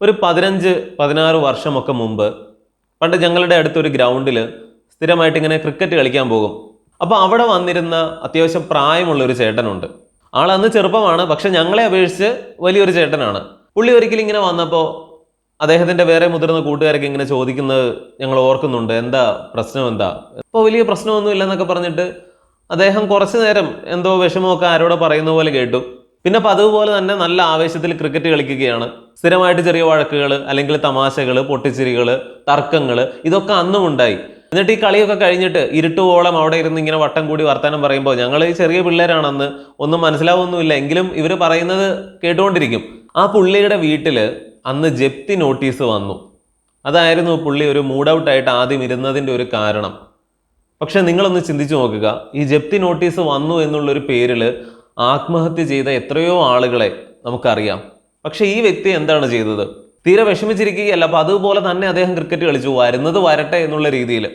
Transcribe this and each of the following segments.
ഒരു പതിനഞ്ച് പതിനാറ് വർഷമൊക്കെ മുമ്പ് പണ്ട് ഞങ്ങളുടെ അടുത്തൊരു ഗ്രൗണ്ടിൽ സ്ഥിരമായിട്ട് ഇങ്ങനെ ക്രിക്കറ്റ് കളിക്കാൻ പോകും. അപ്പോൾ അവിടെ വന്നിരുന്ന അത്യാവശ്യം പ്രായമുള്ള ഒരു ചേട്ടനുണ്ട്. ആൾ അന്ന് ചെറുപ്പമാണ് പക്ഷെ ഞങ്ങളെ അപേക്ഷിച്ച് വലിയൊരു ചേട്ടനാണ്. പുള്ളി ഒരിക്കലും ഇങ്ങനെ വന്നപ്പോൾ അദ്ദേഹത്തിന്റെ വേറെ മുതിർന്ന കൂട്ടുകാരൊക്കെ ഇങ്ങനെ ചോദിക്കുന്നത് ഞങ്ങൾ ഓർക്കുന്നുണ്ട്. എന്താ പ്രശ്നം എന്താ? ഇപ്പോൾ വലിയ പ്രശ്നമൊന്നുമില്ല എന്നൊക്കെ പറഞ്ഞിട്ട് അദ്ദേഹം കുറച്ച് നേരം എന്തോ വിഷമമൊക്കെ ആരോടോ പറയുന്ന പോലെ കേട്ടു. പിന്നെ പതിവ് തന്നെ നല്ല ആവേശത്തിൽ ക്രിക്കറ്റ് കളിക്കുകയാണ്. സ്ഥിരമായിട്ട് ചെറിയ വഴക്കുകൾ അല്ലെങ്കിൽ തമാശകൾ പൊട്ടിച്ചിരികൾ തർക്കങ്ങൾ ഇതൊക്കെ അന്നും ഉണ്ടായി. എന്നിട്ട് ഈ കളിയൊക്കെ കഴിഞ്ഞിട്ട് ഇരുട്ടുവോളം അവിടെ ഇരുന്ന് ഇങ്ങനെ വട്ടം കൂടി വർത്തമാനം പറയുമ്പോൾ ഞങ്ങൾ ഈ ചെറിയ പിള്ളേരാണെന്ന് ഒന്നും മനസ്സിലാവൊന്നുമില്ല. എങ്കിലും ഇവർ പറയുന്നത് കേട്ടുകൊണ്ടിരിക്കും ആ പുള്ളിയുടെ വീട്ടിൽ അന്ന് ജപ്തി നോട്ടീസ് വന്നു. അതായിരുന്നു പുള്ളി ഒരു മൂഡ് ഔട്ടായിട്ട് ആദ്യം ഇരുന്നതിന്റെ ഒരു കാരണം. പക്ഷെ നിങ്ങളൊന്ന് ചിന്തിച്ചു നോക്കുക. ഈ ജപ്തി നോട്ടീസ് വന്നു എന്നുള്ളൊരു പേരിൽ ആത്മഹത്യ ചെയ്ത എത്രയോ ആളുകളെ നമുക്കറിയാം. പക്ഷെ ഈ വ്യക്തി എന്താണ് ചെയ്തത്? തീരെ വിഷമിച്ചിരിക്കുകയല്ല. അപ്പൊ അതുപോലെ തന്നെ അദ്ദേഹം ക്രിക്കറ്റ് കളിച്ചു വരുന്നത് വരട്ടെ എന്നുള്ള രീതിയിൽ.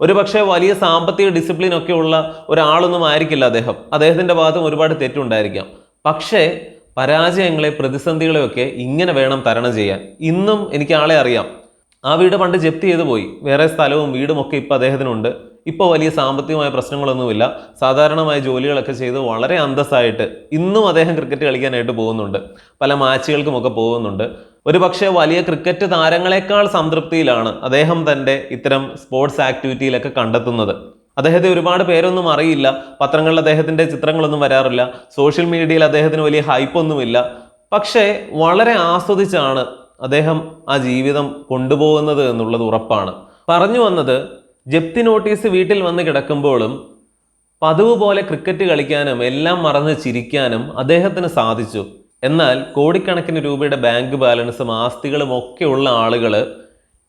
ഒരു പക്ഷേ വലിയ സാമ്പത്തിക ഡിസിപ്ലിൻ ഒക്കെ ഉള്ള ഒരാളൊന്നും ആയിരിക്കില്ല അദ്ദേഹം. അദ്ദേഹത്തിന്റെ ഭാഗത്തും ഒരുപാട് തെറ്റുണ്ടായിരിക്കാം. പക്ഷേ പരാജയങ്ങളെ പ്രതിസന്ധികളെയൊക്കെ ഇങ്ങനെ വേണം തരണം ചെയ്യാൻ. ഇന്നും എനിക്ക് ആളെ അറിയാം. ആ വീട് പണ്ട് ജപ്തി ചെയ്തു പോയി. വേറെ സ്ഥലവും വീടും ഒക്കെ ഇപ്പം അദ്ദേഹത്തിനുണ്ട്. ഇപ്പോൾ വലിയ സാമ്പത്തികമായ പ്രശ്നങ്ങളൊന്നുമില്ല. സാധാരണമായ ജോലികളൊക്കെ ചെയ്ത് വളരെ അന്തസ്സായിട്ട് ഇന്നും അദ്ദേഹം ക്രിക്കറ്റ് കളിക്കാനായിട്ട് പോകുന്നുണ്ട്. പല മാച്ചുകൾക്കുമൊക്കെ പോകുന്നുണ്ട്. ഒരു പക്ഷേ വലിയ ക്രിക്കറ്റ് താരങ്ങളെക്കാൾ സംതൃപ്തിയിലാണ് അദ്ദേഹം തന്റെ ഇത്തരം സ്പോർട്സ് ആക്ടിവിറ്റിയിലൊക്കെ കണ്ടെത്തുന്നത്. അദ്ദേഹത്തെ ഒരുപാട് പേരൊന്നും അറിയില്ല. പത്രങ്ങളിൽ അദ്ദേഹത്തിന്റെ ചിത്രങ്ങളൊന്നും വരാറില്ല. സോഷ്യൽ മീഡിയയിൽ അദ്ദേഹത്തിന് വലിയ ഹൈപ്പൊന്നുമില്ല. പക്ഷേ വളരെ ആസ്വദിച്ചാണ് അദ്ദേഹം ആ ജീവിതം കൊണ്ടുപോകുന്നത് എന്നുള്ളത് ഉറപ്പാണ്. പറഞ്ഞു വന്നത് ജപ്തി നോട്ടീസ് വീട്ടിൽ വന്ന് കിടക്കുമ്പോഴും പതിവ് പോലെ ക്രിക്കറ്റ് കളിക്കാനും എല്ലാം മറന്ന് ചിരിക്കാനും അദ്ദേഹത്തിന് സാധിച്ചു. എന്നാൽ കോടിക്കണക്കിന് രൂപയുടെ ബാങ്ക് ബാലൻസും ആസ്തികളും ഒക്കെ ഉള്ള ആളുകൾ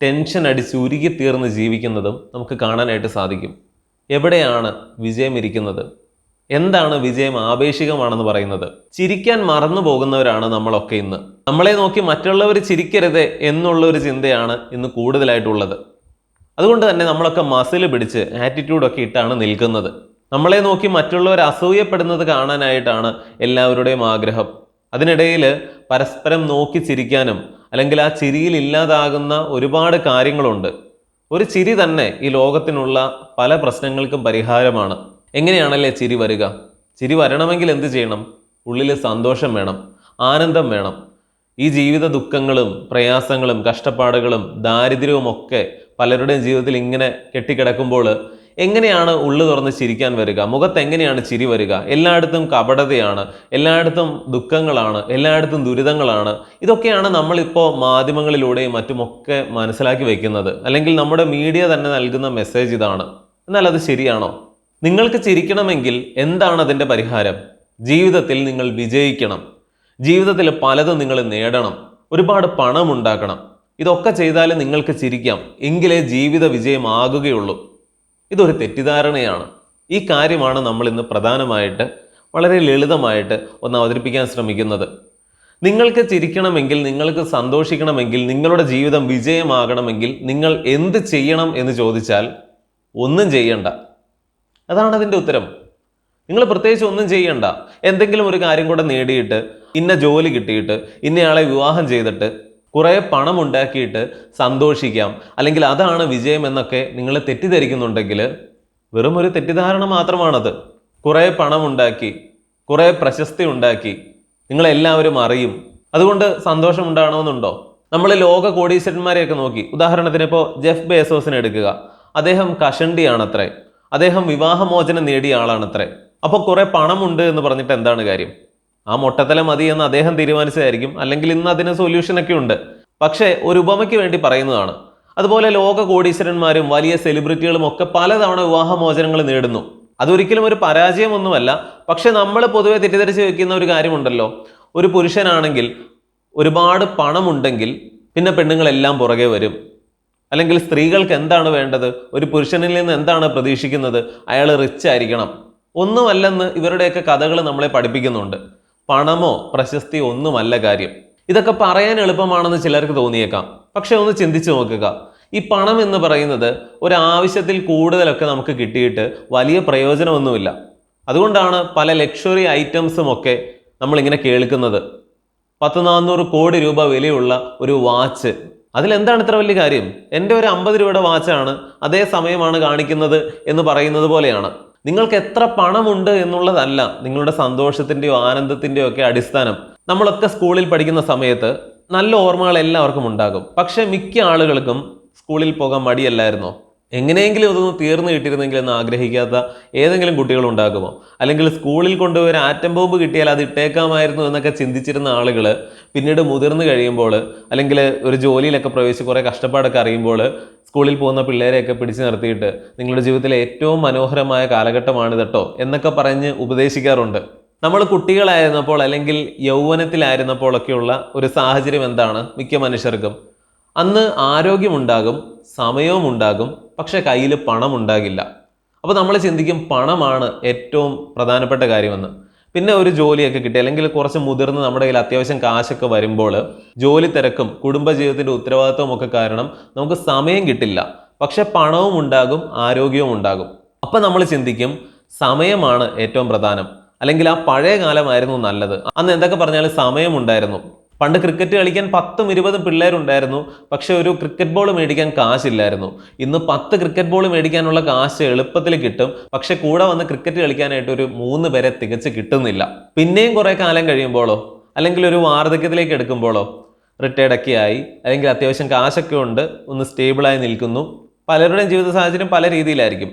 ടെൻഷൻ അടിച്ച് ഉരുകി തീർന്ന് ജീവിക്കുന്നതും നമുക്ക് കാണാനായിട്ട് സാധിക്കും. എവിടെയാണ് വിജയം ഇരിക്കുന്നത്? എന്താണ് വിജയം ആപേക്ഷികമാണെന്ന് പറയുന്നത്? ചിരിക്കാൻ മറന്നു പോകുന്നവരാണ് നമ്മളൊക്കെ ഇന്ന്. നമ്മളെ നോക്കി മറ്റുള്ളവർ ചിരിക്കരുത് എന്നുള്ള ഒരു ചിന്തയാണ് ഇന്ന് കൂടുതലായിട്ടുള്ളത്. അതുകൊണ്ട് തന്നെ നമ്മളൊക്കെ മസിൽ പിടിച്ച് ആറ്റിറ്റ്യൂഡൊക്കെ ഇട്ടാണ് നിൽക്കുന്നത്. നമ്മളെ നോക്കി മറ്റുള്ളവർ അസൂയപ്പെടുന്നത് കാണാനായിട്ടാണ് എല്ലാവരുടെയും ആഗ്രഹം. അതിനിടയിൽ പരസ്പരം നോക്കി ചിരിക്കാനും അല്ലെങ്കിൽ ആ ചിരിയിൽ ഇല്ലാതാകുന്ന ഒരുപാട് കാര്യങ്ങളുണ്ട്. ഒരു ചിരി തന്നെ ഈ ലോകത്തിനുള്ള പല പ്രശ്നങ്ങൾക്കും പരിഹാരമാണ്. എങ്ങനെയാണല്ലേ ചിരി വരിക? ചിരി വരണമെങ്കിൽ എന്ത് ചെയ്യണം? ഉള്ളിൽ സന്തോഷം വേണം ആനന്ദം വേണം. ഈ ജീവിത ദുഃഖങ്ങളും പ്രയാസങ്ങളും കഷ്ടപ്പാടുകളും ദാരിദ്ര്യവും ഒക്കെ പലരുടെയും ജീവിതത്തിൽ ഇങ്ങനെ കെട്ടിക്കിടക്കുമ്പോൾ എങ്ങനെയാണ് ഉള്ളു തുറന്ന് ചിരിക്കാൻ വരിക? മുഖത്ത് എങ്ങനെയാണ് ചിരി വരിക? എല്ലായിടത്തും കപടതയാണ് എല്ലായിടത്തും ദുഃഖങ്ങളാണ് എല്ലായിടത്തും ദുരിതങ്ങളാണ്. ഇതൊക്കെയാണ് നമ്മളിപ്പോൾ മാധ്യമങ്ങളിലൂടെയും മറ്റുമൊക്കെ മനസ്സിലാക്കി വയ്ക്കുന്നത് അല്ലെങ്കിൽ നമ്മുടെ മീഡിയ തന്നെ നൽകുന്ന മെസ്സേജ് ഇതാണ്. എന്നാൽ അത് ശരിയാണോ? നിങ്ങൾക്ക് ചിരിക്കണമെങ്കിൽ എന്താണ് അതിന്റെ പരിഹാരം? ജീവിതത്തിൽ നിങ്ങൾ വിജയിക്കണം. ജീവിതത്തിൽ പലതും നിങ്ങൾ നേടണം. ഒരുപാട് പണം ഉണ്ടാക്കണം ഇതൊക്കെ ചെയ്താൽ നിങ്ങൾക്ക് ചിരിക്കാം. എങ്കിലേ ജീവിത വിജയമാകുകയുള്ളൂ. ഇതൊരു തെറ്റിദ്ധാരണയാണ്. ഈ കാര്യമാണ് നമ്മൾ ഇന്ന് പ്രധാനമായിട്ട് വളരെ ലളിതമായിട്ട് ഒന്ന് അവതരിപ്പിക്കാൻ ശ്രമിക്കുന്നത്. നിങ്ങൾക്ക് ചിരിക്കണമെങ്കിൽ നിങ്ങൾക്ക് സന്തോഷിക്കണമെങ്കിൽ നിങ്ങളുടെ ജീവിതം വിജയമാകണമെങ്കിൽ നിങ്ങൾ എന്ത് ചെയ്യണം എന്ന് ചോദിച്ചാൽ ഒന്നും ചെയ്യണ്ട. അതാണ് അതിന്റെ ഉത്തരം. നിങ്ങൾ പ്രത്യേകിച്ച് ഒന്നും ചെയ്യണ്ട. എന്തെങ്കിലും ഒരു കാര്യം കൂടെ നേടിയിട്ട് ഇന്ന ജോലി കിട്ടിയിട്ട് ഇന്നയാളെ വിവാഹം ചെയ്തിട്ട് കുറേ പണം ഉണ്ടാക്കിയിട്ട് സന്തോഷിക്കാം. അല്ലെങ്കിൽ അതാണ് വിജയം എന്നൊക്കെ നിങ്ങൾ തെറ്റിദ്ധരിക്കുന്നുണ്ടെങ്കിൽ വെറും ഒരു തെറ്റിദ്ധാരണ മാത്രമാണത്. കുറേ പണം ഉണ്ടാക്കി കുറേ പ്രശസ്തി ഉണ്ടാക്കി നിങ്ങളെല്ലാവരും അറിയും. അതുകൊണ്ട് സന്തോഷം ഉണ്ടാകണമെന്നുണ്ടോ നമ്മൾ ലോക കോടീശ്വരന്മാരെയൊക്കെ നോക്കി. ഉദാഹരണത്തിന് ഇപ്പോൾ ജെഫ് ബേസോസിനെ എടുക്കുക. അദ്ദേഹം കഷണ്ടിയാണത്രേ. അദ്ദേഹം വിവാഹമോചനം നേടിയ ആളാണത്രേ. അപ്പോൾ കുറേ പണമുണ്ട് എന്ന് പറഞ്ഞിട്ട് എന്താണ് കാര്യം? ആ മൊട്ടത്തല മതി എന്ന് അദ്ദേഹം തീരുമാനിച്ചതായിരിക്കും. അല്ലെങ്കിൽ ഇന്ന് അതിന് സൊല്യൂഷനൊക്കെ ഉണ്ട്. പക്ഷേ ഒരു ഉപമയ്ക്ക് വേണ്ടി പറയുന്നതാണ്. അതുപോലെ ലോക കോടീശ്വരന്മാരും വലിയ സെലിബ്രിറ്റികളും ഒക്കെ പലതവണ വിവാഹമോചനങ്ങൾ നേടുന്നു. അതൊരിക്കലും ഒരു പരാജയമൊന്നുമല്ല. പക്ഷെ നമ്മൾ പൊതുവെ തെറ്റിദ്ധരിച്ച് വെക്കുന്ന ഒരു കാര്യമുണ്ടല്ലോ. ഒരു പുരുഷനാണെങ്കിൽ ഒരുപാട് പണമുണ്ടെങ്കിൽ പിന്നെ പെണ്ണുങ്ങളെല്ലാം പുറകെ വരും. അല്ലെങ്കിൽ സ്ത്രീകൾക്ക് എന്താണ് വേണ്ടത്? ഒരു പുരുഷനിൽ നിന്ന് എന്താണ് പ്രതീക്ഷിക്കുന്നത്? അയാൾ റിച്ച് ആയിരിക്കണം. ഒന്നുമല്ലെന്ന് ഇവരുടെയൊക്കെ കഥകൾ നമ്മളെ പഠിപ്പിക്കുന്നുണ്ട്. പണമോ പ്രശസ്തിയോ ഒന്നുമല്ല കാര്യം. ഇതൊക്കെ പറയാൻ എളുപ്പമാണെന്ന് ചിലർക്ക് തോന്നിയേക്കാം. പക്ഷെ ഒന്ന് ചിന്തിച്ചു നോക്കുക. ഈ പണം എന്ന് പറയുന്നത് ഒരു ആവശ്യത്തിൽ കൂടുതലൊക്കെ നമുക്ക് കിട്ടിയിട്ട് വലിയ പ്രയോജനമൊന്നുമില്ല. അതുകൊണ്ടാണ് പല ലക്ഷറി ഐറ്റംസും ഒക്കെ നമ്മളിങ്ങനെ കേൾക്കുന്നത്. പത്ത് നാനൂറ് കോടി രൂപ വിലയുള്ള ഒരു വാച്ച്. അതിലെന്താണ് ഇത്ര വലിയ കാര്യം? എന്റെ ഒരു അമ്പത് രൂപയുടെ വാച്ചാണ് അതേ സമയമാണ് കാണിക്കുന്നത് എന്ന് പറയുന്നത് പോലെയാണ്. നിങ്ങൾക്ക് എത്ര പണമുണ്ട് എന്നുള്ളതല്ല നിങ്ങളുടെ സന്തോഷത്തിന്റെയോ ആനന്ദത്തിന്റെയോ ഒക്കെ അടിസ്ഥാനം. നമ്മളൊക്കെ സ്കൂളിൽ പഠിക്കുന്ന സമയത്ത് നല്ല ഓർമ്മകൾ എല്ലാവർക്കും ഉണ്ടാകും. പക്ഷേ മിക്ക ആളുകൾക്കും സ്കൂളിൽ പോകാൻ മടിയല്ലായിരുന്നോ? എങ്ങനെയെങ്കിലും ഇതൊന്ന് തീർന്നു കിട്ടിയിരുന്നെങ്കിൽ എന്ന് ആഗ്രഹിക്കാത്ത ഏതെങ്കിലും കുട്ടികൾ ഉണ്ടാകുമോ? അല്ലെങ്കിൽ സ്കൂളിൽ കൊണ്ടുപോയി ആറ്റം ബോംബ് കിട്ടിയാൽ അത് ഇട്ടേക്കാമായിരുന്നു എന്നൊക്കെ ചിന്തിച്ചിരുന്ന ആളുകൾ പിന്നീട് മുതിർന്നു കഴിയുമ്പോൾ അല്ലെങ്കിൽ ഒരു ജോലിയിലൊക്കെ പ്രവേശിച്ച് കുറേ കഷ്ടപ്പാടൊക്കെ അറിയുമ്പോൾ സ്കൂളിൽ പോകുന്ന പിള്ളേരെയൊക്കെ പിടിച്ചു നിർത്തിയിട്ട് നിങ്ങളുടെ ജീവിതത്തിലെ ഏറ്റവും മനോഹരമായ കാലഘട്ടമാണ് കേട്ടോ എന്നൊക്കെ പറഞ്ഞ് ഉപദേശിക്കാറുണ്ട്. നമ്മൾ കുട്ടികളായിരുന്നപ്പോൾ അല്ലെങ്കിൽ യൗവനത്തിലായിരുന്നപ്പോഴൊക്കെയുള്ള ഒരു സാഹചര്യം എന്താണ് മിക്ക മനുഷ്യർക്കും? അന്ന് ആരോഗ്യമുണ്ടാകും സമയവും ഉണ്ടാകും പക്ഷേ കയ്യിൽ പണം ഉണ്ടാകില്ല അപ്പോൾ നമ്മൾ ചിന്തിക്കും പണമാണ് ഏറ്റവും പ്രധാനപ്പെട്ട കാര്യമെന്ന്. പിന്നെ ഒരു ജോലിയൊക്കെ കിട്ടി അല്ലെങ്കിൽ കുറച്ച് മുതിർന്ന് നമ്മുടെ കയ്യിൽ അത്യാവശ്യം കാശൊക്കെ വരുമ്പോൾ ജോലി തിരക്കും കുടുംബജീവിതത്തിന്റെ ഉത്തരവാദിത്വം ഒക്കെ കാരണം നമുക്ക് സമയം കിട്ടില്ല. പക്ഷെ പണവും ഉണ്ടാകും ആരോഗ്യവും ഉണ്ടാകും അപ്പം നമ്മൾ ചിന്തിക്കും സമയമാണ് ഏറ്റവും പ്രധാനം. അല്ലെങ്കിൽ ആ പഴയ കാലമായിരുന്നു നല്ലത്. അന്ന് എന്തൊക്കെ പറഞ്ഞാലും സമയമുണ്ടായിരുന്നു. പണ്ട് ക്രിക്കറ്റ് കളിക്കാൻ പത്തും ഇരുപതും പിള്ളേരുണ്ടായിരുന്നു പക്ഷെ ഒരു ക്രിക്കറ്റ് ബോൾ മേടിക്കാൻ കാശില്ലായിരുന്നു. ഇന്ന് പത്ത് ക്രിക്കറ്റ് ബോൾ മേടിക്കാനുള്ള കാശ് എളുപ്പത്തിൽ കിട്ടും പക്ഷെ കൂടെ വന്ന് ക്രിക്കറ്റ് കളിക്കാനായിട്ട് ഒരു മൂന്ന് പേരെ തികച്ച് കിട്ടുന്നില്ല. പിന്നെയും കുറെ കാലം കഴിയുമ്പോഴോ അല്ലെങ്കിൽ ഒരു വാർദ്ധക്യത്തിലേക്ക് എടുക്കുമ്പോഴോ റിട്ടയർഡൊക്കെ ആയി അല്ലെങ്കിൽ അത്യാവശ്യം കാശൊക്കെ ഉണ്ട് ഒന്ന് സ്റ്റേബിളായി നിൽക്കുന്നു. പലരുടെയും ജീവിത സാഹചര്യം പല രീതിയിലായിരിക്കും.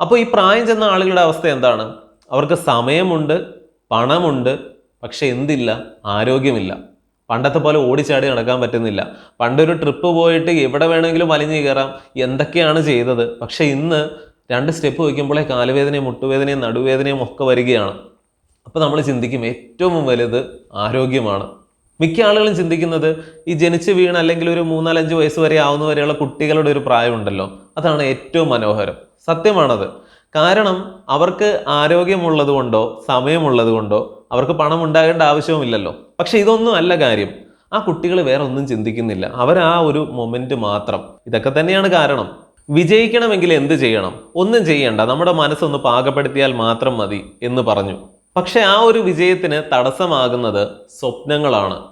അപ്പോൾ ഈ പ്രായം ചെന്ന ആളുകളുടെ അവസ്ഥ എന്താണ്? അവർക്ക് സമയമുണ്ട് പണമുണ്ട് പക്ഷെ എന്തില്ല? ആരോഗ്യമില്ല. പണ്ടത്തെ പോലെ ഓടിച്ചാടി നടക്കാൻ പറ്റുന്നില്ല. പണ്ടൊരു ട്രിപ്പ് പോയിട്ട് എവിടെ വേണമെങ്കിലും വലിഞ്ഞു കയറാം. എന്തൊക്കെയാണ് ചെയ്തത്? പക്ഷേ ഇന്ന് രണ്ട് സ്റ്റെപ്പ് വയ്ക്കുമ്പോഴേ കാലുവേദനയും മുട്ടുവേദനയും നടുവേദനയും ഒക്കെ വരികയാണ്. അപ്പോൾ നമ്മൾ ചിന്തിക്കും ഏറ്റവും വലുത് ആരോഗ്യമാണ്. മിക്ക ആളുകളും ചിന്തിക്കുന്നത് ഈ ജനിച്ച് വീണ് അല്ലെങ്കിൽ ഒരു മൂന്നാലഞ്ച് വയസ്സ് വരെ ആവുന്ന വരെയുള്ള കുട്ടികളുടെ ഒരു പ്രായമുണ്ടല്ലോ. അതാണ് ഏറ്റവും മനോഹരം. സത്യമാണത്. കാരണം അവർക്ക് ആരോഗ്യമുള്ളത് കൊണ്ടോ സമയമുള്ളത് കൊണ്ടോ അവർക്ക് പണം ഉണ്ടാകേണ്ട ആവശ്യവുമില്ലല്ലോ. പക്ഷെ ഇതൊന്നും അല്ല കാര്യം. ആ കുട്ടികൾ വേറെ ഒന്നും ചിന്തിക്കുന്നില്ല. അവർ ആ ഒരു മൊമെന്റ് മാത്രം. ഇതൊക്കെ തന്നെയാണ് കാരണം. വിജയിക്കണമെങ്കിൽ എന്ത് ചെയ്യണം? ഒന്നും ചെയ്യണ്ട. നമ്മുടെ മനസ്സൊന്ന് പാകപ്പെടുത്തിയാൽ മാത്രം മതി എന്ന് പറഞ്ഞു. പക്ഷെ ആ ഒരു വിജയത്തിന് തടസ്സമാകുന്നത് സ്വപ്നങ്ങളാണ്.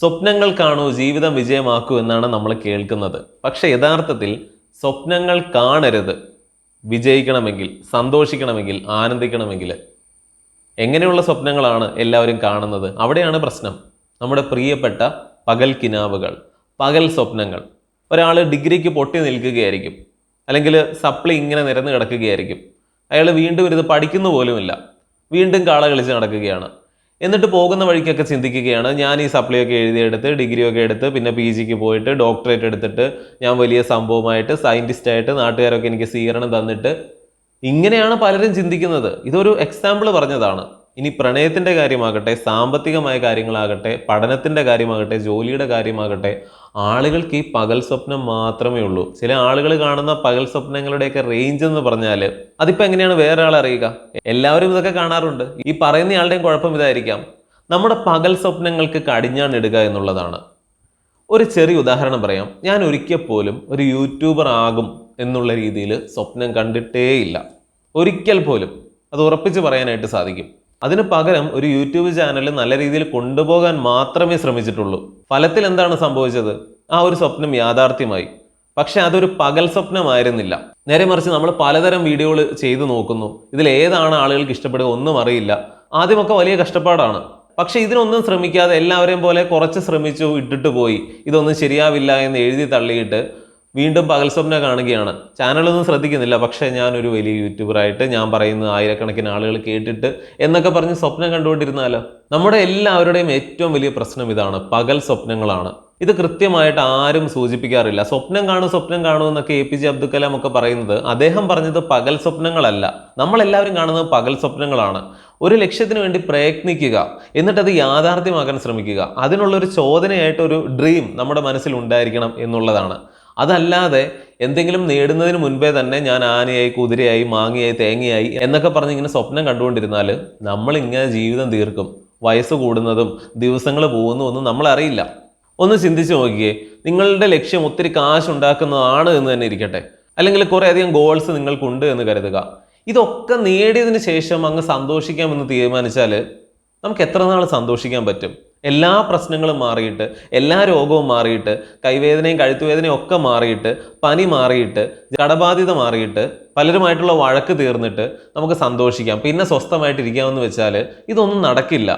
സ്വപ്നങ്ങൾ കാണൂ ജീവിതം വിജയമാക്കൂ എന്നാണ് നമ്മൾ കേൾക്കുന്നത്. പക്ഷെ യഥാർത്ഥത്തിൽ സ്വപ്നങ്ങൾ കാണരുത്. വിജയിക്കണമെങ്കിൽ സന്തോഷിക്കണമെങ്കിൽ ആനന്ദിക്കണമെങ്കിൽ എങ്ങനെയുള്ള സ്വപ്നങ്ങളാണ് എല്ലാവരും കാണുന്നത്? അവിടെയാണ് പ്രശ്നം. നമ്മുടെ പ്രിയപ്പെട്ട പകൽ കിനാവുകൾ പകൽ സ്വപ്നങ്ങൾ. ഒരാൾ ഡിഗ്രിക്ക് പൊട്ടി നിൽക്കുകയായിരിക്കും. അല്ലെങ്കിൽ സപ്ലി ഇങ്ങനെ നിരന്ന് കിടക്കുകയായിരിക്കും. അയാൾ വീണ്ടും ഇത് പഠിക്കുന്ന പോലുമില്ല. വീണ്ടും കാള കളിച്ച് നടക്കുകയാണ്. എന്നിട്ട് പോകുന്ന വഴിക്കൊക്കെ ചിന്തിക്കുകയാണ്. ഞാൻ ഈ സപ്ലൈയൊക്കെ എഴുതിയെടുത്ത് ഡിഗ്രി ഒക്കെ എടുത്ത് പിന്നെ പി ജിക്ക് പോയിട്ട് ഡോക്ടറേറ്റ് എടുത്തിട്ട് ഞാൻ വലിയ സംഭവമായിട്ട് സയന്റിസ്റ്റായിട്ട് നാട്ടുകാരൊക്കെ എനിക്ക് സ്വീകരണം തന്നിട്ട് ഇങ്ങനെയാണ് പലരും ചിന്തിക്കുന്നത്. ഇതൊരു എക്സാമ്പിൾ പറഞ്ഞതാണ്. ഇനി പ്രണയത്തിന്റെ കാര്യമാകട്ടെ സാമ്പത്തികമായ കാര്യങ്ങളാകട്ടെ പഠനത്തിന്റെ കാര്യമാകട്ടെ ജോലിയുടെ കാര്യമാകട്ടെ ആളുകൾക്ക് ഈ പകൽ സ്വപ്നം മാത്രമേ ഉള്ളൂ. ചില ആളുകൾ കാണുന്ന പകൽ സ്വപ്നങ്ങളുടെയൊക്കെ റേഞ്ച് എന്ന് പറഞ്ഞാൽ അതിപ്പോൾ എങ്ങനെയാണ് വേറെ ആൾ അറിയുക? എല്ലാവരും ഇതൊക്കെ കാണാറുണ്ട്. ഈ പറയുന്ന ആളുടെയും കുഴപ്പം ഇതായിരിക്കാം. നമ്മുടെ പകൽ സ്വപ്നങ്ങൾക്ക് കടിഞ്ഞാണിടുക എന്നുള്ളതാണ്. ഒരു ചെറിയ ഉദാഹരണം പറയാം. ഞാൻ ഒരിക്കൽ പോലും ഒരു യൂട്യൂബർ ആകും എന്നുള്ള രീതിയിൽ സ്വപ്നം കണ്ടിട്ടേയില്ല. ഒരിക്കൽ പോലും. അത് ഉറപ്പിച്ച് പറയാനായിട്ട് സാധിക്കും. അതിന് പകരം ഒരു യൂട്യൂബ് ചാനൽ നല്ല രീതിയിൽ കൊണ്ടുപോകാൻ മാത്രമേ ശ്രമിച്ചിട്ടുള്ളൂ. ഫലത്തിൽ എന്താണ് സംഭവിച്ചത്? ആ ഒരു സ്വപ്നം യാഥാർത്ഥ്യമായി. പക്ഷെ അതൊരു പകൽ സ്വപ്നമായിരുന്നില്ല. നേരെ മറിച്ച് നമ്മൾ പലതരം വീഡിയോകൾ ചെയ്തു നോക്കുന്നു. ഇതിൽ ഏതാണ് ആളുകൾക്ക് ഇഷ്ടപ്പെടുക ഒന്നും അറിയില്ല. ആദ്യമൊക്കെ വലിയ കഷ്ടപ്പാടാണ്. പക്ഷെ ഇതിനൊന്നും ശ്രമിക്കാതെ എല്ലാവരെയും പോലെ കുറച്ച് ശ്രമിച്ചു ഇട്ടിട്ട് പോയി. ഇതൊന്നും ശരിയാവില്ല എന്ന് എഴുതി തള്ളിയിട്ട് വീണ്ടും പകൽ സ്വപ്നം കാണുകയാണ്. ചാനലൊന്നും ശ്രദ്ധിക്കുന്നില്ല. പക്ഷേ ഞാനൊരു വലിയ യൂട്യൂബറായിട്ട് ഞാൻ പറയുന്ന ആയിരക്കണക്കിന് ആളുകൾ കേട്ടിട്ട് എന്നൊക്കെ പറഞ്ഞ് സ്വപ്നം കണ്ടുകൊണ്ടിരുന്നാലോ? നമ്മുടെ എല്ലാവരുടെയും ഏറ്റവും വലിയ പ്രശ്നം ഇതാണ്. പകൽ സ്വപ്നങ്ങളാണ്. ഇത് കൃത്യമായിട്ട് ആരും സൂചിപ്പിക്കാറില്ല. സ്വപ്നം കാണും സ്വപ്നം കാണും എന്നൊക്കെ A P J Abdul Kalam ഒക്കെ പറയുന്നത് അദ്ദേഹം പറഞ്ഞത് പകൽ സ്വപ്നങ്ങളല്ല. നമ്മളെല്ലാവരും കാണുന്നത് പകൽ സ്വപ്നങ്ങളാണ്. ഒരു ലക്ഷ്യത്തിന് വേണ്ടി പ്രയത്നിക്കുക. എന്നിട്ട് അത് യാഥാർത്ഥ്യമാക്കാൻ ശ്രമിക്കുക. അതിനുള്ളൊരു ചോദനയായിട്ട് ഒരു ഡ്രീം നമ്മുടെ മനസ്സിൽ ഉണ്ടായിരിക്കണം എന്നുള്ളതാണ്. അതല്ലാതെ എന്തെങ്കിലും നേടുന്നതിന് മുൻപേ തന്നെ ഞാൻ ആനയായി കുതിരയായി മാങ്ങയായി തേങ്ങയായി എന്നൊക്കെ പറഞ്ഞ് ഇങ്ങനെ സ്വപ്നം കണ്ടുകൊണ്ടിരുന്നാൽ നമ്മൾ ഇങ്ങനെ ജീവിതം തീർക്കും. വയസ്സ് കൂടുന്നതും ദിവസങ്ങൾ പോകുന്നതും ഒന്നും നമ്മൾ അറിയില്ല ഒന്ന് ചിന്തിച്ച് നോക്കിയേ നിങ്ങളുടെ ലക്ഷ്യം ഒത്തിരി കാശ് ഉണ്ടാക്കുന്നതാണ് എന്ന് തന്നെ ഇരിക്കട്ടെ. അല്ലെങ്കിൽ കുറേ അധികം ഗോൾസ് നിങ്ങൾക്കുണ്ട് എന്ന് കരുതുക. ഇതൊക്കെ നേടിയതിന് ശേഷം അങ്ങ് സന്തോഷിക്കാമെന്ന് തീരുമാനിച്ചാൽ നമുക്ക് എത്ര നാൾ സന്തോഷിക്കാൻ പറ്റും? എല്ലാ പ്രശ്നങ്ങളും മാറിയിട്ട് എല്ലാ രോഗവും മാറിയിട്ട് കൈവേദനയും കഴുത്തുവേദനയും ഒക്കെ മാറിയിട്ട് പനി മാറിയിട്ട് കടബാധിത മാറിയിട്ട് പലരുമായിട്ടുള്ള വഴക്ക് തീർന്നിട്ട് നമുക്ക് സന്തോഷിക്കാം. പിന്നെ സ്വസ്ഥമായിട്ടിരിക്കാമെന്ന് വെച്ചാൽ ഇതൊന്നും നടക്കില്ല.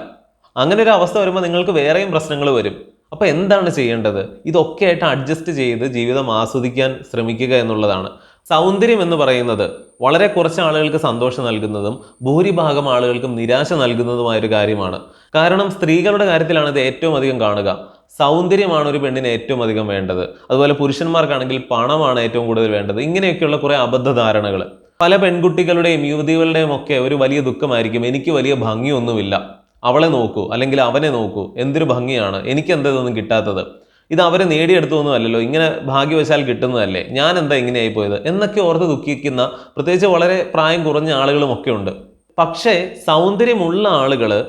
അങ്ങനെ ഒരു അവസ്ഥ വരുമ്പോൾ നിങ്ങൾക്ക് വേറെയും പ്രശ്നങ്ങൾ വരും. അപ്പോൾ എന്താണ് ചെയ്യേണ്ടത്? ഇതൊക്കെ ആയിട്ട് അഡ്ജസ്റ്റ് ചെയ്ത് ജീവിതം ആസ്വദിക്കാൻ ശ്രമിക്കുക എന്നുള്ളതാണ്. സൗന്ദര്യം എന്ന് പറയുന്നത് വളരെ കുറച്ച് ആളുകൾക്ക് സന്തോഷം നൽകുന്നതും ഭൂരിഭാഗം ആളുകൾക്കും നിരാശ നൽകുന്നതുമായ ഒരു കാര്യമാണ്. കാരണം സ്ത്രീകളുടെ കാര്യത്തിലാണ് ഇത് ഏറ്റവും അധികം കാണുക. സൗന്ദര്യമാണ് ഒരു പെണ്ണിന് ഏറ്റവും അധികം വേണ്ടത്. അതുപോലെ പുരുഷന്മാർക്കാണെങ്കിൽ പണമാണ് ഏറ്റവും കൂടുതൽ വേണ്ടത്. ഇങ്ങനെയൊക്കെയുള്ള കുറേ അബദ്ധധാരണകൾ പല പെൺകുട്ടികളുടെയും യുവതികളുടെയും ഒക്കെ ഒരു വലിയ ദുഃഖമായിരിക്കും. എനിക്ക് വലിയ ഭംഗിയൊന്നുമില്ല. അവളെ നോക്കൂ. അല്ലെങ്കിൽ അവനെ നോക്കൂ. എന്തൊരു ഭംഗിയാണ്. എനിക്ക് എന്താ കിട്ടാത്തത്? ഇത് അവരെ നേടിയെടുത്തൊന്നും അല്ലല്ലോ ഇങ്ങനെ ഭാഗ്യവശാൽ കിട്ടുന്നതല്ലേ ഞാൻ എന്താ ഇങ്ങനെയായി പോയത് എന്നൊക്കെ ഓർത്ത് ദുഃഖിക്കുന്ന പ്രത്യേകിച്ച് വളരെ പ്രായം കുറഞ്ഞ ആളുകളുമൊക്കെ ഉണ്ട്. പക്ഷേ സൗന്ദര്യമുള്ള ആളുകൾ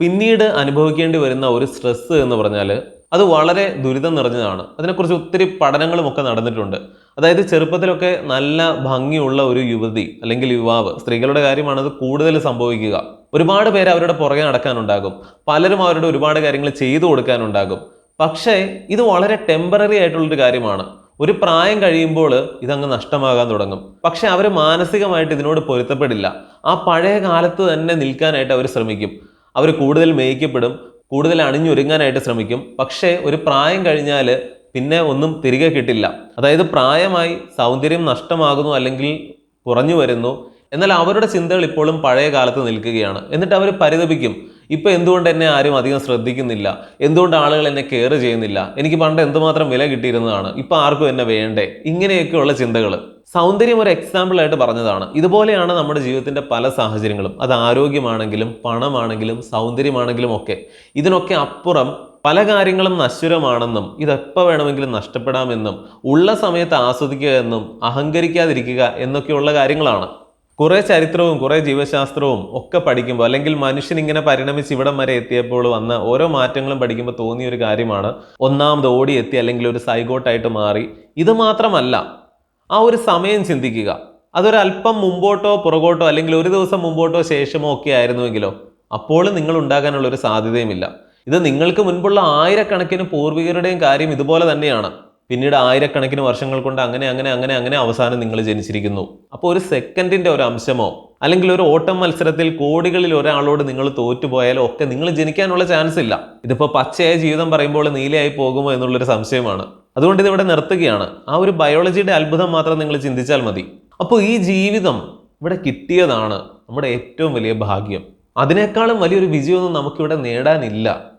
പിന്നീട് അനുഭവിക്കേണ്ടി വരുന്ന ഒരു സ്ട്രെസ്സ് എന്ന് പറഞ്ഞാൽ അത് വളരെ ദുരിതം നിറഞ്ഞതാണ്. അതിനെക്കുറിച്ച് ഒത്തിരി പഠനങ്ങളും ഒക്കെ നടന്നിട്ടുണ്ട്. അതായത് ചെറുപ്പത്തിലൊക്കെ നല്ല ഭംഗിയുള്ള ഒരു യുവതി അല്ലെങ്കിൽ യുവാവ് സ്ത്രീകളുടെ കാര്യമാണത് കൂടുതൽ സംഭവിക്കുക. ഒരുപാട് പേര് അവരുടെ പുറകെ നടക്കാനുണ്ടാകും. പലരും അവരുടെ ഒരുപാട് കാര്യങ്ങൾ ചെയ്തു കൊടുക്കാനുണ്ടാകും. പക്ഷേ ഇത് വളരെ ടെമ്പററി ആയിട്ടുള്ളൊരു കാര്യമാണ്. ഒരു പ്രായം കഴിയുമ്പോൾ ഇതങ്ങ് നഷ്ടമാകാൻ തുടങ്ങും. പക്ഷെ അവർ മാനസികമായിട്ട് ഇതിനോട് പൊരുത്തപ്പെടില്ല. ആ പഴയ കാലത്ത് തന്നെ നിൽക്കാനായിട്ട് അവർ ശ്രമിക്കും. അവർ കൂടുതൽ മേയ്ക്കപ്പെടും കൂടുതൽ അണിഞ്ഞൊരുങ്ങാനായിട്ട് ശ്രമിക്കും. പക്ഷേ ഒരു പ്രായം കഴിഞ്ഞാൽ പിന്നെ ഒന്നും തിരികെ കിട്ടില്ല. അതായത് പ്രായമായി സൗന്ദര്യം നഷ്ടമാകുന്നു അല്ലെങ്കിൽ കുറഞ്ഞു വരുന്നു. എന്നാൽ അവരുടെ ചിന്തകൾ ഇപ്പോഴും പഴയ കാലത്ത് നിൽക്കുകയാണ്. എന്നിട്ട് അവർ പരിതപിക്കും. ഇപ്പൊ എന്തുകൊണ്ട് എന്നെ ആരും അധികം ശ്രദ്ധിക്കുന്നില്ല? എന്തുകൊണ്ട് ആളുകൾ എന്നെ കെയർ ചെയ്യുന്നില്ല? എനിക്ക് പണ്ട് എന്തുമാത്രം വില കിട്ടിയിരുന്നതാണ്? ഇപ്പൊ ആർക്കും എന്നെ വേണ്ടേ? ഇങ്ങനെയൊക്കെയുള്ള ചിന്തകൾ സൗന്ദര്യം ഒരു എക്സാമ്പിൾ ആയിട്ട് പറഞ്ഞതാണ്. ഇതുപോലെയാണ് നമ്മുടെ ജീവിതത്തിന്റെ പല സാഹചര്യങ്ങളും. അത് ആരോഗ്യമാണെങ്കിലും പണമാണെങ്കിലും സൗന്ദര്യമാണെങ്കിലും ഒക്കെ. ഇതിനൊക്കെ അപ്പുറം പല കാര്യങ്ങളും നശ്വരമാണെന്നും ഇതെപ്പോൾ വേണമെങ്കിലും നഷ്ടപ്പെടാമെന്നും ഉള്ള സമയത്ത് ആസ്വദിക്കുക എന്നും അഹങ്കരിക്കാതിരിക്കുക എന്നൊക്കെയുള്ള കാര്യങ്ങളാണ്. കുറെ ചരിത്രവും കുറെ ജീവശാസ്ത്രവും ഒക്കെ പഠിക്കുമ്പോൾ അല്ലെങ്കിൽ മനുഷ്യൻ ഇങ്ങനെ പരിണമിച്ച് ഇവിടം വരെ എത്തിയപ്പോൾ വന്ന ഓരോ മാറ്റങ്ങളും പഠിക്കുമ്പോൾ തോന്നിയ ഒരു കാര്യമാണ് ഒന്നാമത് എത്തി അല്ലെങ്കിൽ ഒരു സൈഗോട്ടായിട്ട് മാറി. ഇത് മാത്രമല്ല ആ ഒരു സമയം ചിന്തിക്കുക. അതൊരല്പം മുമ്പോട്ടോ പുറകോട്ടോ അല്ലെങ്കിൽ ഒരു ദിവസം മുമ്പോട്ടോ ശേഷമോ ഒക്കെ ആയിരുന്നുവെങ്കിലോ അപ്പോൾ നിങ്ങൾ ഉണ്ടാകാനുള്ള ഒരു സാധ്യതയുമില്ല. ഇത് നിങ്ങൾക്ക് മുൻപുള്ള ആയിരക്കണക്കിന് പൂർവികരുടെയും കാര്യം ഇതുപോലെ തന്നെയാണ്. പിന്നീട് ആയിരക്കണക്കിന് വർഷങ്ങൾ കൊണ്ട് അങ്ങനെ അങ്ങനെ അങ്ങനെ അങ്ങനെ അവസാനം നിങ്ങൾ ജനിച്ചിരിക്കുന്നു. അപ്പോൾ ഒരു സെക്കൻഡിന്റെ ഒരു അംശമോ? അല്ലെങ്കിൽ ഒരു ഓട്ടം മത്സരത്തിൽ കോടികളിൽ ഒരാളോട് നിങ്ങൾ തോറ്റുപോയാലോ ഒക്കെ നിങ്ങൾ ജനിക്കാനുള്ള ചാൻസ് ഇല്ല. ഇതിപ്പോൾ പച്ചയായ ജീവിതം പറയുമ്പോൾ നീലയായി പോകുമോ എന്നുള്ളൊരു സംശയമാണ്. അതുകൊണ്ട് ഇതിവിടെ നിർത്തുകയാണ്. ആ ഒരു ബയോളജിയുടെ അത്ഭുതം മാത്രം നിങ്ങൾ ചിന്തിച്ചാൽ മതി. അപ്പോൾ ഈ ജീവിതം ഇവിടെ കിട്ടിയതാണ് നമ്മുടെ ഏറ്റവും വലിയ ഭാഗ്യം. അതിനേക്കാളും വലിയൊരു വിജയമൊന്നും നമുക്കിവിടെ നേടാനില്ല.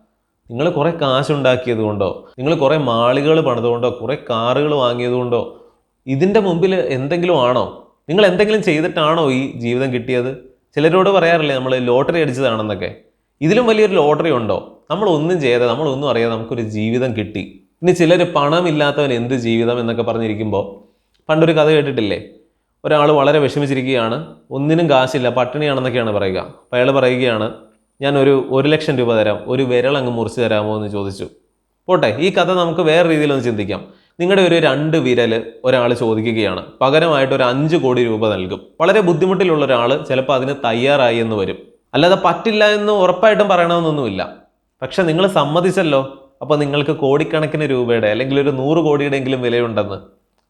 നിങ്ങൾ കുറേ കാശുണ്ടാക്കിയത് കൊണ്ടോ നിങ്ങൾ കുറേ മാളികൾ പണിതുകൊണ്ടോ കുറേ കാറുകൾ വാങ്ങിയത് കൊണ്ടോ ഇതിന്റെ മുമ്പിൽ എന്തെങ്കിലും ആണോ? നിങ്ങൾ എന്തെങ്കിലും ചെയ്തിട്ടാണോ ഈ ജീവിതം കിട്ടിയത്? ചിലരോട് പറയാറില്ലേ നമ്മൾ ലോട്ടറി അടിച്ചതാണെന്നൊക്കെ. ഇതിലും വലിയൊരു ലോട്ടറി ഉണ്ടോ? നമ്മൾ ഒന്നും നമ്മളൊന്നും അറിയാതെ നമുക്കൊരു ജീവിതം കിട്ടി. ഇനി ചിലർ പണമില്ലാത്തവൻ എന്ത് ജീവിതം എന്നൊക്കെ പറഞ്ഞിരിക്കുമ്പോൾ പണ്ടൊരു കഥ കേട്ടിട്ടില്ലേ? ഒരാൾ വളരെ വിഷമിച്ചിരിക്കുകയാണ് ഒന്നിനും കാശില്ല പട്ടിണിയാണെന്നൊക്കെയാണ് പറയുക. അപ്പോൾ അയാൾ പറയുകയാണ് ഞാൻ ഒരു ഒരു ലക്ഷം രൂപ തരാം ഒരു വിരൽ അങ്ങ് മുറിച്ച് തരാമോ എന്ന് ചോദിച്ചു. പോട്ടെ ഈ കഥ നമുക്ക് വേറെ രീതിയിലൊന്ന് ചിന്തിക്കാം. നിങ്ങളുടെ ഒരു രണ്ട് വിരൽ ഒരാൾ ചോദിക്കുകയാണ്. പകരമായിട്ട് ഒരു അഞ്ച് കോടി രൂപ നൽകും. വളരെ ബുദ്ധിമുട്ടിലുള്ള ഒരാൾ ചിലപ്പോൾ അതിന് തയ്യാറായി എന്ന് വരും. അല്ലാതെ പറ്റില്ല എന്ന് ഉറപ്പായിട്ടും പറയണമെന്നൊന്നുമില്ല. പക്ഷെ നിങ്ങൾ സമ്മതിച്ചല്ലോ. അപ്പോൾ നിങ്ങൾക്ക് കോടിക്കണക്കിന് രൂപയുടെ അല്ലെങ്കിൽ ഒരു നൂറ് കോടിയുടെയെങ്കിലും വിലയുണ്ടെന്ന്.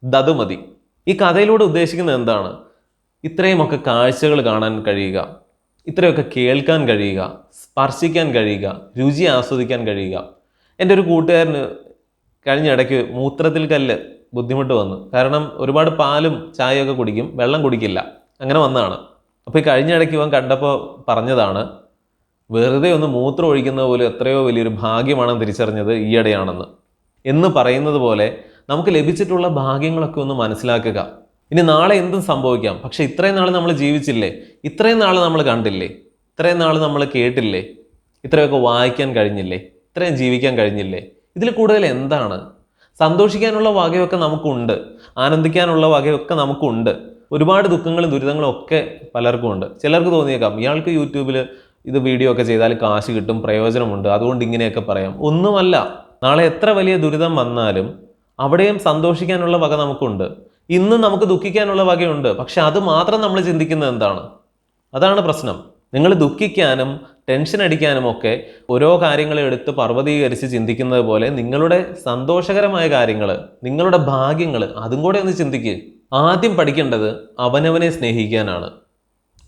ദത് മതി ഈ കഥയിലൂടെ ഉദ്ദേശിക്കുന്നത് എന്താണ്? ഇത്രയുമൊക്കെ കാഴ്ചകൾ കാണാൻ കഴിയുക. ഇത്രയൊക്കെ കേൾക്കാൻ കഴിയുക സ്പർശിക്കാൻ കഴിയുക രുചി ആസ്വദിക്കാൻ കഴിയുക. എന്റെ ഒരു കൂട്ടുകാരന് കഴിഞ്ഞ ഇടയ്ക്ക് മൂത്രത്തിൽ കല്ല് ബുദ്ധിമുട്ട് വന്നു. കാരണം ഒരുപാട് പാലും ചായയൊക്കെ കുടിക്കും വെള്ളം കുടിക്കില്ല. അങ്ങനെ വന്നതാണ്. അപ്പോൾ ഈ കഴിഞ്ഞ ഇടയ്ക്ക് ഇവൻ കണ്ടപ്പോൾ പറഞ്ഞതാണ് വെറുതെ ഒന്ന് മൂത്രം ഒഴിക്കുന്നത് പോലും എത്രയോ വലിയൊരു ഭാഗ്യമാണ് തിരിച്ചറിഞ്ഞത് ഈയിടെയാണെന്ന്. എന്ന് പറയുന്നത് പോലെ നമുക്ക് ലഭിച്ചിട്ടുള്ള ഭാഗ്യങ്ങളൊക്കെ ഒന്ന് മനസ്സിലാക്കുക. ഇനി നാളെ എന്തും സംഭവിക്കാം. പക്ഷെ ഇത്രയും നാൾ നമ്മൾ ജീവിച്ചില്ലേ? ഇത്രയും നാൾ നമ്മൾ കണ്ടില്ലേ? ഇത്രയും നാൾ നമ്മൾ കേട്ടില്ലേ? ഇത്രയൊക്കെ വായിക്കാൻ കഴിഞ്ഞില്ലേ? ഇത്രയും ജീവിക്കാൻ കഴിഞ്ഞില്ലേ? ഇതിൽ കൂടുതൽ എന്താണ്? സന്തോഷിക്കാനുള്ള വകയൊക്കെ നമുക്കുണ്ട്. ആനന്ദിക്കാനുള്ള വകയൊക്കെ നമുക്കുണ്ട്. ഒരുപാട് ദുഃഖങ്ങളും ദുരിതങ്ങളും ഒക്കെ പലർക്കും ഉണ്ട്. ചിലർക്ക് തോന്നിയേക്കാം ഇയാൾക്ക് യൂട്യൂബിൽ ഇത് വീഡിയോ ഒക്കെ ചെയ്താൽ കാശ് കിട്ടും പ്രയോജനമുണ്ട്. അതുകൊണ്ട് ഇങ്ങനെയൊക്കെ പറയാം. ഒന്നുമല്ല നാളെ എത്ര വലിയ ദുരിതം വന്നാലും അവിടെയും സന്തോഷിക്കാനുള്ള വക നമുക്കുണ്ട്. ഇന്നും നമുക്ക് ദുഃഖിക്കാനുള്ള വകയുണ്ട്. പക്ഷെ അത് മാത്രം നമ്മൾ ചിന്തിക്കുന്നത് എന്താണ്? അതാണ് പ്രശ്നം. നിങ്ങൾ ദുഃഖിക്കാനും ടെൻഷൻ അടിക്കാനും ഒക്കെ ഓരോ കാര്യങ്ങളെ എടുത്ത് പർവതീകരിച്ച് ചിന്തിക്കുന്നത് പോലെ നിങ്ങളുടെ സന്തോഷകരമായ കാര്യങ്ങൾ നിങ്ങളുടെ ഭാഗ്യങ്ങൾ അതും കൂടെ ഒന്ന് ചിന്തിക്ക്. ആദ്യം പഠിക്കേണ്ടത് അവനവനെ സ്നേഹിക്കാനാണ്.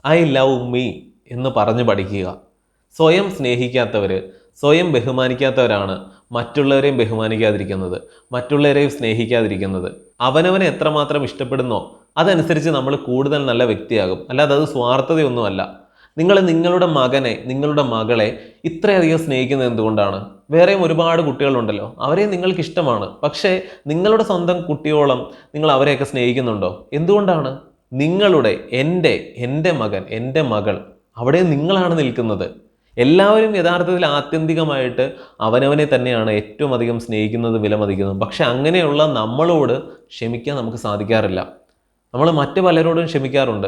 ഐ ലവ് മീ എന്ന് പറഞ്ഞ് പഠിക്കുക. സ്വയം സ്നേഹിക്കാത്തവർ സ്വയം ബഹുമാനിക്കാത്തവരാണ്. മറ്റുള്ളവരെയും ബഹുമാനിക്കാതിരിക്കുന്നത് മറ്റുള്ളവരെയും സ്നേഹിക്കാതിരിക്കുന്നത്. അവനവനെ എത്രമാത്രം ഇഷ്ടപ്പെടുന്നോ അതനുസരിച്ച് നമ്മൾ കൂടുതൽ നല്ല വ്യക്തിയാകും. അല്ലാതെ അത് സ്വാർത്ഥതയൊന്നുമല്ല. നിങ്ങൾ നിങ്ങളുടെ മകനെ നിങ്ങളുടെ മകളെ ഇത്രയധികം സ്നേഹിക്കുന്നത് എന്തുകൊണ്ടാണ്? വേറെയും ഒരുപാട് കുട്ടികളുണ്ടല്ലോ. അവരെ നിങ്ങൾക്ക് ഇഷ്ടമാണ് പക്ഷേ നിങ്ങളുടെ സ്വന്തം കുട്ടിയോളം നിങ്ങൾ അവരെയൊക്കെ സ്നേഹിക്കുന്നുണ്ടോ? എന്തുകൊണ്ടാണ്? നിങ്ങളുടെ എന്റെ എന്റെ മകൻ എന്റെ മകൾ അവിടെ നിങ്ങളാണ് നിൽക്കുന്നത്. എല്ലാവരും യഥാർത്ഥത്തിൽ ആത്യന്തികമായിട്ട് അവനവനെ തന്നെയാണ് ഏറ്റവും അധികം സ്നേഹിക്കുന്നത് വിലമതിക്കുന്നത്. പക്ഷെ അങ്ങനെയുള്ള നമ്മളോട് ക്ഷമിക്കാൻ നമുക്ക് സാധിക്കാറില്ല. നമ്മൾ മറ്റു പലരോടും ക്ഷമിക്കാറുണ്ട്.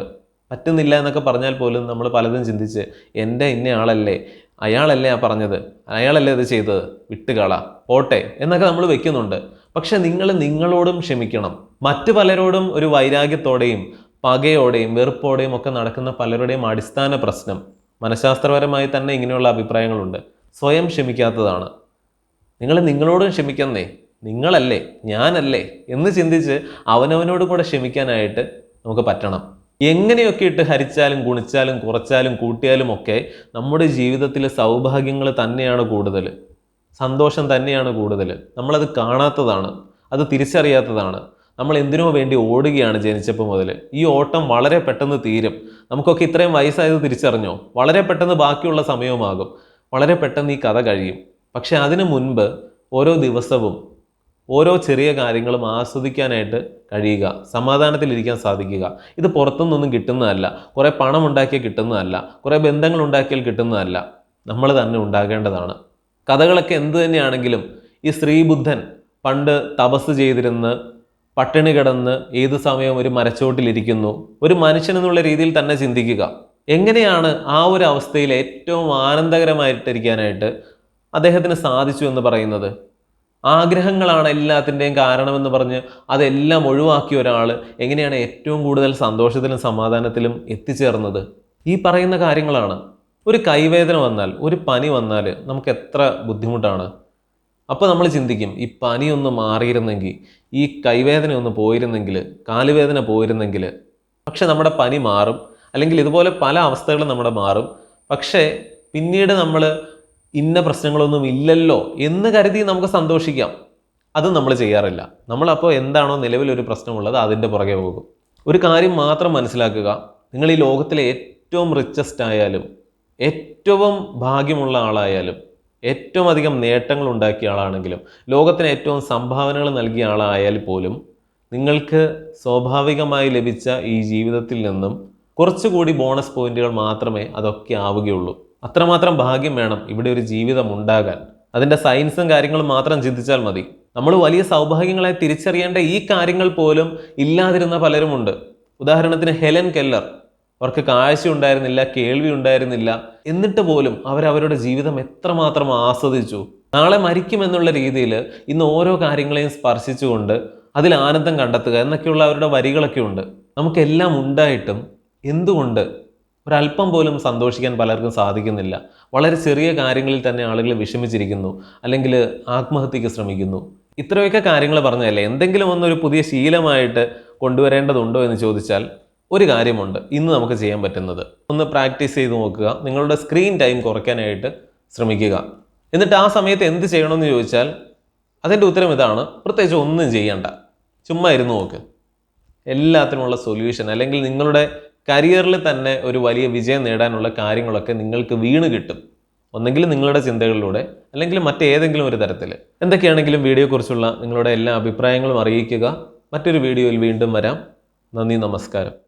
പറ്റുന്നില്ല എന്നൊക്കെ പറഞ്ഞാൽ പോലും നമ്മൾ പലതും ചിന്തിച്ച് എന്റെ ഇന്ന ആളല്ലേ അയാളല്ലേ ആ പറഞ്ഞത് അയാളല്ലേ ഇത് ചെയ്തത് വിട്ടുകള പോട്ടെ എന്നൊക്കെ നമ്മൾ വെക്കുന്നുണ്ട്. പക്ഷെ നിങ്ങൾ നിങ്ങളോടും ക്ഷമിക്കണം. മറ്റു പലരോടും ഒരു വൈരാഗ്യത്തോടെയും പകയോടെയും വെറുപ്പോടെയും ഒക്കെ നടക്കുന്ന പലരുടെയും അടിസ്ഥാന പ്രശ്നം മനഃശാസ്ത്രപരമായി തന്നെ ഇങ്ങനെയുള്ള അഭിപ്രായങ്ങളുണ്ട്. സ്വയം ക്ഷമിക്കാത്തതാണ്. നിങ്ങൾ നിങ്ങളോടും ക്ഷമിക്കുന്നേ. നിങ്ങളല്ലേ ഞാനല്ലേ എന്ന് ചിന്തിച്ച് അവനവനോട് കൂടെ ക്ഷമിക്കാനായിട്ട് നമുക്ക് പറ്റണം. എങ്ങനെയൊക്കെ ഇട്ട് ഹരിച്ചാലും ഗുണിച്ചാലും കുറച്ചാലും കൂട്ടിയാലും ഒക്കെ നമ്മുടെ ജീവിതത്തിലെ സൗഭാഗ്യങ്ങൾ തന്നെയാണ് കൂടുതൽ സന്തോഷം തന്നെയാണ് കൂടുതൽ നമ്മളത് കാണാത്തതാണ്. അത് തിരിച്ചറിയാത്തതാണ്. നമ്മൾ എന്തിനോ വേണ്ടി ഓടുകയാണ് ജനിച്ചപ്പോൾ മുതൽ ഈ ഓട്ടം വളരെ പെട്ടെന്ന് തീരും. നമുക്കൊക്കെ ഇത്രയും വയസ്സായത് തിരിച്ചറിഞ്ഞോ? വളരെ പെട്ടെന്ന് ബാക്കിയുള്ള സമയവുമാകും. വളരെ പെട്ടെന്ന് ഈ കഥ കഴിയും. പക്ഷേ അതിനു മുൻപ് ഓരോ ദിവസവും ഓരോ ചെറിയ കാര്യങ്ങളും ആസ്വദിക്കാനായിട്ട് കഴിയുക സമാധാനത്തിലിരിക്കാൻ സാധിക്കുക. ഇത് പുറത്തുനിന്നൊന്നും കിട്ടുന്നതല്ല. കുറേ പണം ഉണ്ടാക്കിയാൽ കിട്ടുന്നതല്ല. കുറേ ബന്ധങ്ങൾ ഉണ്ടാക്കിയാൽ കിട്ടുന്നതല്ല. നമ്മൾ തന്നെ ഉണ്ടാകേണ്ടതാണ്. കഥകളൊക്കെ എന്ത് തന്നെയാണെങ്കിലും ഈ ശ്രീബുദ്ധൻ പണ്ട് തപസ് ചെയ്തിരുന്ന് പട്ടിണി കിടന്ന് ഏത് സമയവും ഒരു മരച്ചോട്ടിലിരിക്കുന്നു ഒരു മനുഷ്യൻ എന്നുള്ള രീതിയിൽ തന്നെ ചിന്തിക്കുക. എങ്ങനെയാണ് ആ ഒരു അവസ്ഥയിൽ ഏറ്റവും ആനന്ദകരമായിട്ടിരിക്കാനായിട്ട് അദ്ദേഹത്തിന് സാധിച്ചു എന്ന് പറയുന്നത്? ആഗ്രഹങ്ങളാണ് എല്ലാത്തിന്റെയും കാരണമെന്ന് പറഞ്ഞ് അതെല്ലാം ഒഴിവാക്കിയ ഒരാൾ എങ്ങനെയാണ് ഏറ്റവും കൂടുതൽ സന്തോഷത്തിലും സമാധാനത്തിലും എത്തിച്ചേർന്നത്? ഈ പറയുന്ന കാര്യങ്ങളാണ്. ഒരു കൈവേദന വന്നാൽ ഒരു പനി വന്നാൽ നമുക്ക് എത്ര ബുദ്ധിമുട്ടാണ്. അപ്പോൾ നമ്മൾ ചിന്തിക്കും ഈ പനിയൊന്ന് മാറിയിരുന്നെങ്കിൽ ഈ കൈവേദന ഒന്ന് പോയിരുന്നെങ്കിൽ കാലുവേദന പോയിരുന്നെങ്കിൽ പക്ഷെ നമ്മുടെ പനി മാറും അല്ലെങ്കിൽ ഇതുപോലെ പല അവസ്ഥകളും നമ്മുടെ മാറും. പക്ഷേ പിന്നീട് നമ്മൾ ഇന്ന പ്രശ്നങ്ങളൊന്നും ഇല്ലല്ലോ എന്ന് കരുതി നമുക്ക് സന്തോഷിക്കാം. അതും നമ്മൾ ചെയ്യാറില്ല. നമ്മളപ്പോൾ എന്താണോ നിലവിലൊരു പ്രശ്നമുള്ളത് അതിന്റെ പുറകെ പോകും. ഒരു കാര്യം മാത്രം മനസ്സിലാക്കുക നിങ്ങൾ ഈ ലോകത്തിലെ ഏറ്റവും റിച്ചസ്റ്റ് ആയാലും ഏറ്റവും ഭാഗ്യമുള്ള ആളായാലും ഏറ്റവും അധികം നേട്ടങ്ങൾ ഉണ്ടാക്കിയ ആളാണെങ്കിലും ലോകത്തിന് ഏറ്റവും സംഭാവനകൾ നൽകിയ ആളായാൽ പോലും നിങ്ങൾക്ക് സ്വാഭാവികമായി ലഭിച്ച ഈ ജീവിതത്തിൽ നിന്നും കുറച്ചുകൂടി ബോണസ് പോയിന്റുകൾ മാത്രമേ അതൊക്കെ ആവുകയുള്ളൂ. അത്രമാത്രം ഭാഗ്യം വേണം ഇവിടെ ഒരു ജീവിതം ഉണ്ടാകാൻ. അതിന്റെ സയൻസും കാര്യങ്ങളും മാത്രം ചിന്തിച്ചാൽ മതി. നമ്മൾ വലിയ സൗഭാഗ്യങ്ങളെ തിരിച്ചറിയേണ്ട ഈ കാര്യങ്ങൾ പോലും ഇല്ലാതിരുന്ന പലരുമുണ്ട്. ഉദാഹരണത്തിന് ഹെലൻ കെല്ലർ. അവർക്ക് കാഴ്ച ഉണ്ടായിരുന്നില്ല കേൾവി ഉണ്ടായിരുന്നില്ല എന്നിട്ട് പോലും അവരവരുടെ ജീവിതം എത്രമാത്രം ആസ്വദിച്ചു. നാളെ മരിക്കുമെന്നുള്ള രീതിയിൽ ഇന്ന് ഓരോ കാര്യങ്ങളെയും സ്പർശിച്ചുകൊണ്ട് അതിൽ ആനന്ദം കണ്ടെത്തുക എന്നൊക്കെയുള്ള അവരുടെ വരികളൊക്കെ ഉണ്ട്. നമുക്കെല്ലാം ഉണ്ടായിട്ടും എന്തുകൊണ്ട് ഒരല്പം പോലും സന്തോഷിക്കാൻ പലർക്കും സാധിക്കുന്നില്ല. വളരെ ചെറിയ കാര്യങ്ങളിൽ തന്നെ ആളുകൾ വിഷമിച്ചിരിക്കുന്നു അല്ലെങ്കിൽ ആത്മഹത്യക്ക് ശ്രമിക്കുന്നു. ഇത്രയൊക്കെ കാര്യങ്ങൾ പറഞ്ഞതല്ലേ? എന്തെങ്കിലും ഒന്നൊരു പുതിയ ശീലമായിട്ട് കൊണ്ടുവരേണ്ടതുണ്ടോ എന്ന് ചോദിച്ചാൽ ഒരു കാര്യമുണ്ട്. ഇന്ന് നമുക്ക് ചെയ്യാൻ പറ്റുന്നത് ഒന്ന് പ്രാക്ടീസ് ചെയ്ത് നോക്കുക. നിങ്ങളുടെ സ്ക്രീൻ ടൈം കുറയ്ക്കാനായിട്ട് ശ്രമിക്കുക. എന്നിട്ട് ആ സമയത്ത് എന്ത് ചെയ്യണമെന്ന് ചോദിച്ചാൽ അതിന്റെ ഉത്തരം ഇതാണ്. പ്രത്യേകിച്ച് ഒന്നും ചെയ്യണ്ട. ചുമ്മാ ഇരുന്ന് നോക്ക്. എല്ലാത്തിനുമുള്ള സൊല്യൂഷൻ അല്ലെങ്കിൽ നിങ്ങളുടെ കരിയറിൽ തന്നെ ഒരു വലിയ വിജയം നേടാനുള്ള കാര്യങ്ങളൊക്കെ നിങ്ങൾക്ക് വീണ് കിട്ടും. ഒന്നെങ്കിൽ നിങ്ങളുടെ ചിന്തകളിലൂടെ അല്ലെങ്കിൽ മറ്റേതെങ്കിലും ഒരു തരത്തിൽ. എന്തൊക്കെയാണെങ്കിലും വീഡിയോയെക്കുറിച്ചുള്ള നിങ്ങളുടെ എല്ലാ അഭിപ്രായങ്ങളും അറിയിക്കുക. മറ്റൊരു വീഡിയോയിൽ വീണ്ടും വരാം. നന്ദി നമസ്കാരം.